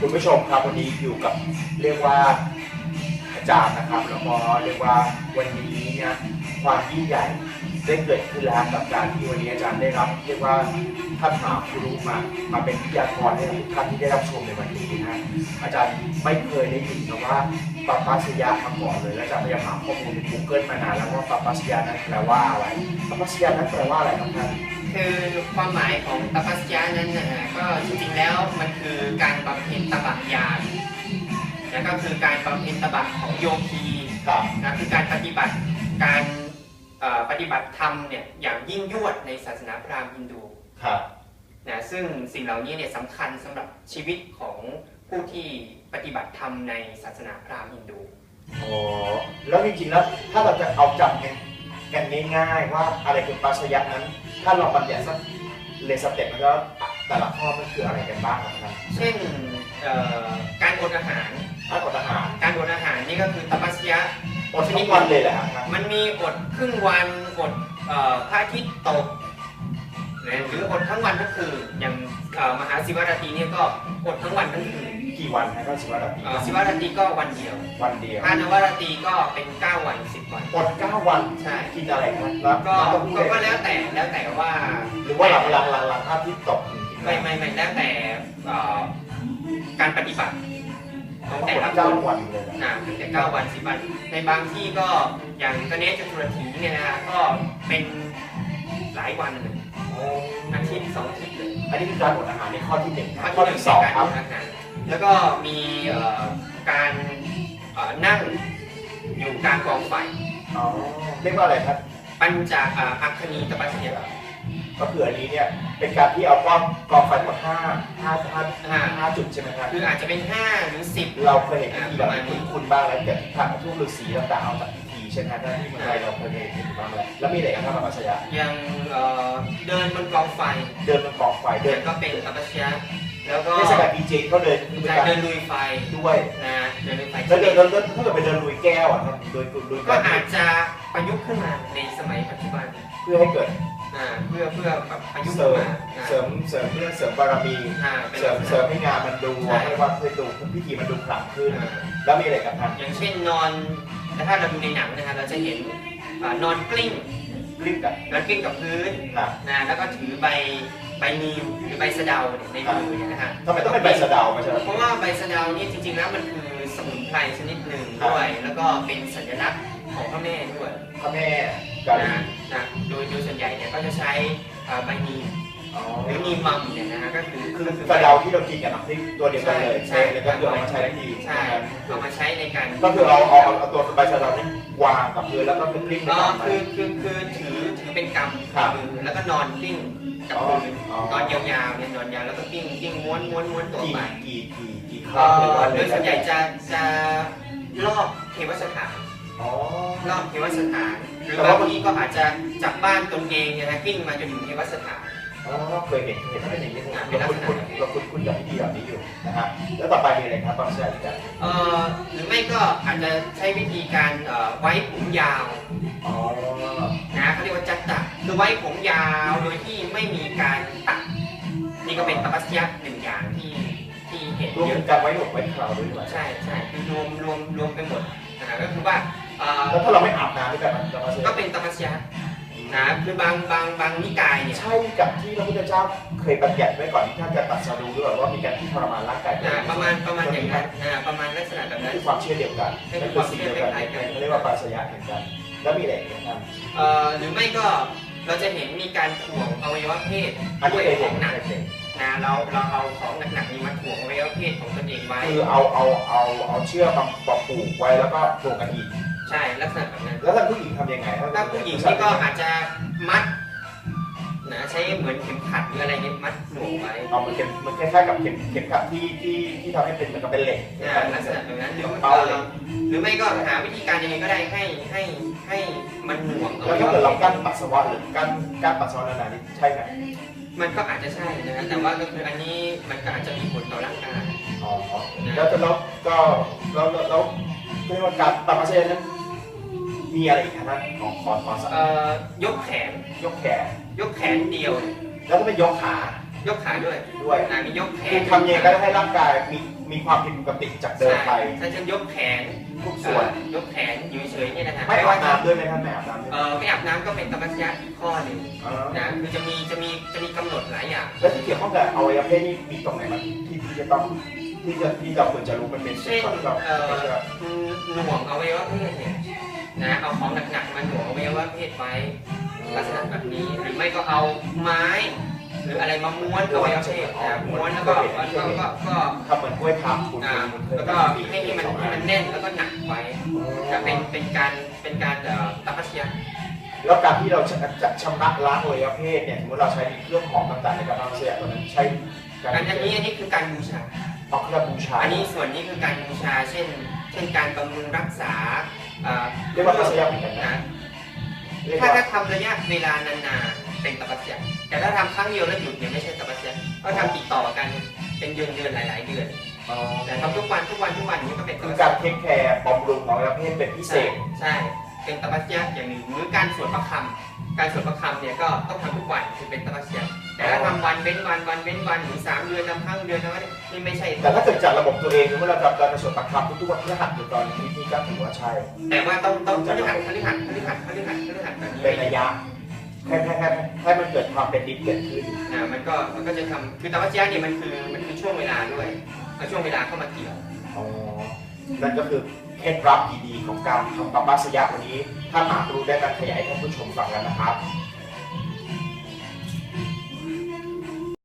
คุณผู้ชมครับวันนี้อยู่กับเรียกว่าอาจารย์นะครับแล้วก็เรียกว่าวันนี้เนี่ยความยิ่งใหญ่ได้เกิดขึ้นแล้วกับการที่วันนี้อาจารย์ได้รับ เรียกว่าท่านหาครูมามาเป็นวิทยากรให้ท่านที่ได้รับชมในวันนี้นะอาจารย์ไม่เคยได้ยินคำว่าปปปัสยามาก่อนเลยและอาจารย์พยายามหาข้อมูลใน Google มานานแล้วว่าปปปัสยานั้นแปลว่าอะไรปปปัสยานั้นแปลว่าอะไรครับท่าน คือความหมายของตปัสยานั้นนะฮะก็จริงๆแล้วมันคือการบำเพ็ญตบะญาณแล้วก็คือการบำเพ็ญตบะของโยคีนะคือการปฏิบัติการปฏิบัติธรรมเนี่ยอย่างยิ่งยวดในศาสนาพราหมณ์ฮินดูครับนะซึ่งสิ่งเหล่านี้เนี่ยสำคัญสำหรับชีวิตของผู้ที่ปฏิบัติธรรมในศาสนาพราหมณ์ฮินดูอ๋อแล้วจริงๆแล้วถ้าเราจะเอาจำกันกันง่ายๆว่าอะไรคือปัสยะนั้น ถ้าเราบัญญัติสักเลสเต็ปมันก็แต่ละข้อมันคืออะไรกันบ้างครับท่านเช่นเอ่อการอดอาหารถ้ากดอาหาร การอดอาหารนี่ก็คือตปัสยะอดทุกวันเลยแหละครับท่านมันมีอดครึ่งวันอดเอ่อพระอาทิตย์ตกนะหรืออดทั้งวันทั้งคืนอย่างเอ่อมหาศิวราตรีเนี่ยก็อดทั้งวันทั้งคืน กี่วันครับก็สิบวันละปีเอ่อศิวราตรีก็วันเดียววันเดียวพระนวราตรีก็เป็น 9 วัน 10 วัน อดเก้าวันใช่ กินอะไรครับแล้วก็น้ำเต้าหู้ก็ก็แล้วแต่แล้วแต่ว่าหรือว่าหลังหลังหลังหลังภาพที่ตกกินไม่ไม่ไม่แล้วแต่เอ่อการปฏิบัติของแต่อละดคเก้านวันเลยนะอ่าตั้งแต่9วัน 10 วัน ในบางที่ก็อย่างกเนชจตุรถีเนี่ยนะฮะก็เป็นหลายวันเลยโอ้อาทิตย์สองอาทิตย์เลยอันนี้คือการอดอาหารในข้อที่หนึ่งนะข้ข้ออที่หนึ่ที่งสองการครับอดอาหาร แล้วก็มีเอ่อการเอ่อนั่งอยู่กลางกองไฟอ๋อเรียกว่าอะไรครับ ปัญจอ่าอัคคณีตปัสยะก็คืออันนี้เนี่ยเป็นการที่เอากล้องกองไฟทั้งหมดห้าห้าห้าอ่าห้าจุดใช่ไหมครับคืออาจจะเป็น5หรือ10เราเคยเห็นพิธีแบบนี้คุณบ้างแล้วเกิดพระทุกฤาษีต่างๆเอาจากพิธีใช่ไหมครับที่เมืองไทยเราเคยเห็นบ้างแล้วแล้วมีอะไรกันครับพระปัญชยะอย่างเอ่อเดินบนกองไฟ เดินบนกองไฟเดิเดินนก็เป็นตปัสยะ แล้วก็เทศกาลปีเจเขาเดินคือเป็นการการเดินลุยไฟด้วยนะเดินลุยไฟแล้วเดินเดินเดินถ้าเกิดไปเดินลุยแก้วอะครับโดยโดยก็อาจจะประยุกต์ขึ้นมาในสมัยปัจจุบันเพื่อให้เกิดอ่าเพื่อเพื่อแบบประยุกต์เสริขึ้นมมาอ่าเสริมเสริมเรื่องเสริมบารมีอ่าเป็นเสริมเสริมให้งานมันดูใช่ให้ว่าให้ดูพิธีมันดูขลังขึ้นอ่าแล้วมีอะไรกันครับอย่างเช่นนอนแต่ถ้าเราดูในหนังนะฮะเราจะเห็นอ่านอนกลิ้งคลิปกันนอนกลิ้งกับพื้นนะนะแล้วก็ถือใบ ใบนีมหรือใบสะเดาเนี่ยในมือเนี่ยนะฮะ ทำไมต้องเป็นใบสะเดาไม่ใช่เหรอเพราะว่าใบสะเดานี่จริงๆแล้วมันคือสมุนไพรชนิดหนึ่งครับด้วย แล้วก็เป็นสัญลักษณ์ของพระแม่ด้วยพระแม่กาลีนะนะโดยโดยส่วนใหญ่เนี่ยก็จะใช้อ่าใบนีมอ๋อหรือนีมมัมเนี่ยนะฮะก็คือคือคือสะเดาที่เรากินกับน้ำพริกตัวเดียวกันเลยใช่แล้วก็คือเอามาใช้ได้ดีใช่เอามาใช้ในการ ก็คือเอาเอาเอาเอาตัวใบสะเดานี่วางกับพื้นแล้วก็เป็นกลิ้งไปอ๋อตามไป คือคือคือถือถือเป็นกำครับ มือแล้วก็นอนกลิ้ง กับพื้นอ๋อนอนยาวๆเนี่ยนอนยาวแล้วก็กลิ้งกลิ้งม้วนม้วนม้วนตัวกี่ไปกี่กี่กี่คเอ่รั้งหรือว่าอโดยส่วนใหญ่จะจะรอบเทวสถานอ๋อ รอบเทวสถานหรือแต่ว่า บางทีก็อาจจะจากบ้านตนเองเนี่ยนะกลิ้งมาจนถึงเทวสถาน อ๋อเคยเห็นเคยเห็นถ้าเป็นอย่างนี้อ่าเราคุ้นคุ้นเราคุ้นคุ้นกับพิธีแบบนี้อยู่นะฮะแล้วต่อไปมีอะไรครับบางเชื่ออีกอย่างเอ่อหรือไม่ก็อาจจะใช้วิธีการเอ่อไว้ผมยาว อ๋อ คือไว้ผมยาวโดยที่ไม่มีการตัด นี่ก็เป็นตปัสยะหนึ่งอย่างที่ที่เห็นรวมเยถึอะงการไว้หนวดไว้เคราวด้วยไหมใช่ใช่คือรวมรวมรวมไปหมดนะก็คือว่าเอ่อแล้วถ้าเราไม่อาบน้ำด้วยกันมันจะมาเชื่ก็เป็นตปัสยะนะคือบางบางบางนิกายเนี่ยใช่กับที่พระพุทธเจ้าเคยบัญญัติไว้ก่อนที่ท่านจะตรัดสรู้หรือเปล่าว่ามีการที่ทรมานร่างกายอ่าประมาณประมาณอย่างนั้นอ่าประมาณลักษณะแบบนั้น คือความเชื่อเดียวกันนั่นคือสิ่งเดียวกันเขาเรียกว่าปราศยะเหมือนกัน แล้วมีอะไรอีกนะครับ เอ่อหรือไม่ก็ เราจะเห็นมีการถ่วงอวัยวะเพศอันด้นี้วยเคยขเห็อนงหนักเคยเห็นนะเราเราเอาของหนักๆนี้มาถ่วงอวัยวะเพศของตนเองไว้ คือเอาเอาเอาเอาเชือกมาปะผูกไว้แล้วก็ผูกกันอีก ใช่ลักษณะแบบนั้น แล้วท่านผู้หญิงทำยังไง ถ้าผู้หญิงนี่ก็อาจจะมัดนะใช้ เหมือนเข็มขัดหรืออะไรเงี้ยมัดหน่วงไว้เอามันเข็มมันคล้ายๆกับเข็มเข็มขัดที่ที่ที่ทำให้เป็นเหมือนกับเป็นเหล็กอ่าลักษณะแบบนั้นหรือเป้าเหล็กหรือไม่ก็หาวิธีการยังไงก็ได้ให้ให้ให้มันหน่วงอแล้ววัยถ้าเกิดวะเราเพกั้นศปัสสาวะหรือกั้นกั้นปัสสาวะนานๆนี่ใช่ไหมมันก็อาจจะใช่นะแต่ว่าก็คืออันนี้มันก็อาจจะมีผลต่อร่างกายอ๋อแล้วจะแล้วก็แล้วแล้วแล้วเรียกว่าการปรับมาเชนนั้น มีอะไรอีกครับของขอขอสักเอ่อยกแขน ยกแขน ยกแขนเดียวเนี่ยแล้วก็ไปยกขา ยกขาด้วยด้วยนะมียกแขคือนทำยังไงก็ได้ให้ร่างกายมีมีความผิดปกติจากเดิมไป ใช่ถ้าฉันยกแขนทุกส่วน เอ่อยกแขนอยู่เฉยๆเนี่ยนะฮะไม่อาบว่าน้ำด้วยไหมท่านไม่อาบน้ำด้วยเออไม่อาบน้ำก็เป็นธรรมชาติอีกข้อหนึ่งอ๋อนะคือจะมีจะมีจะมีกำหนดหลายอย่าง แล้วที่เกี่ยวข้องกับอวัยวะเพศนี่มีตรงไหนบ้างที่ที่จะต้องที่จะที่เราควรจะรู้มันเป็นเช่นส่วนที่เราเอ่อไม่ใช่ว่าหน่วงอวัยวะเพศเนี่ย นะเอาของหนักๆมาหน่วงอวัยวะเพศไว้ลักษณะแบบนี้หรือไม่ก็เอาไม้ หรืออะไรมาม้วนอวัยวะเพศนะม้วนแล้วก็แล้วก็ก็ก็ทำเหมือนกล้วยทับคุณอ่าคุณเคยแล้วก็ให้ให้มันให้มันแน่นแล้วก็หนักไว้จะเป็นเป็นการเป็นการเอ่อตัปเชียแล้วการที่เราจะจะชำระล้างอวัยวะเพศเนี่ยสมมติเราใช้เครื่องหอมต่างๆในการทำเสียตอนนั้นใช้การอันอันนี้อันนี้คือการบูชาเอาเครื่องบูชาอันนี้ส่วนนี้คือการบูชา เช่น เช่นการบำรุงรักษาเอ่อเรียกว่าทัศยาเหมือนกันนะนะเรียกถ้าว่าถ้าทำระยะเวลานานๆเป็นตปเชียแต่ถ้าทำครั้งเดียวแล้วหยุดเนี่ยไม่ใช่ตปเชียก็ทำติดต่อกันเป็นเดือนเดือนหลาย ๆ เดือนอ๋อแต่ทำทุกวันทุกวันทุกวันอย่างนี้ก็เป็นตคืปอเชีกายรเทคแคร์บำรุงอวัยวะเพศเป็นพิเศใช่ษใช่เป็นตปเชียอย่างหนึ่งหรือการสวดประคำการสวดประคำเนี่ยก็ต้องทำทุกวันคือเป็นตปเชีย แต่ถ้าทำวันเว้นวันวันเว้นวันหรือสามเดือนทำครั้งเดือนนะนี่ไม่ใช่แต่ถ้าเกิดจากระบบตัวเองสมมติเราจับการกระสวดประคำทุกๆวันพฤหัสอยู่ตอนนี้นี่ก็ถือว่าใช่ แต่ว่าต้องต้องพฤหัสพฤหัสพฤหัสพฤหัสพฤหัสแบบนี้เป็นระยะแค่แค่แค่แค่มันเกิดความเป็นดิบเกิดขึ้นอ่ามันก็มันก็จะทำคือตวัชยะเนี่ยมันคือมันคือช่วงเวลาด้วยเอาช่วงเวลาเข้ามาเกี่ยวอ๋อนั่นก็คือเคล็ดลับดีๆของการทำปัปปัสยะวันนี้ ถ้าหากรู้ได้การขยายให้ท่านผู้ชมฟังกันนะครับ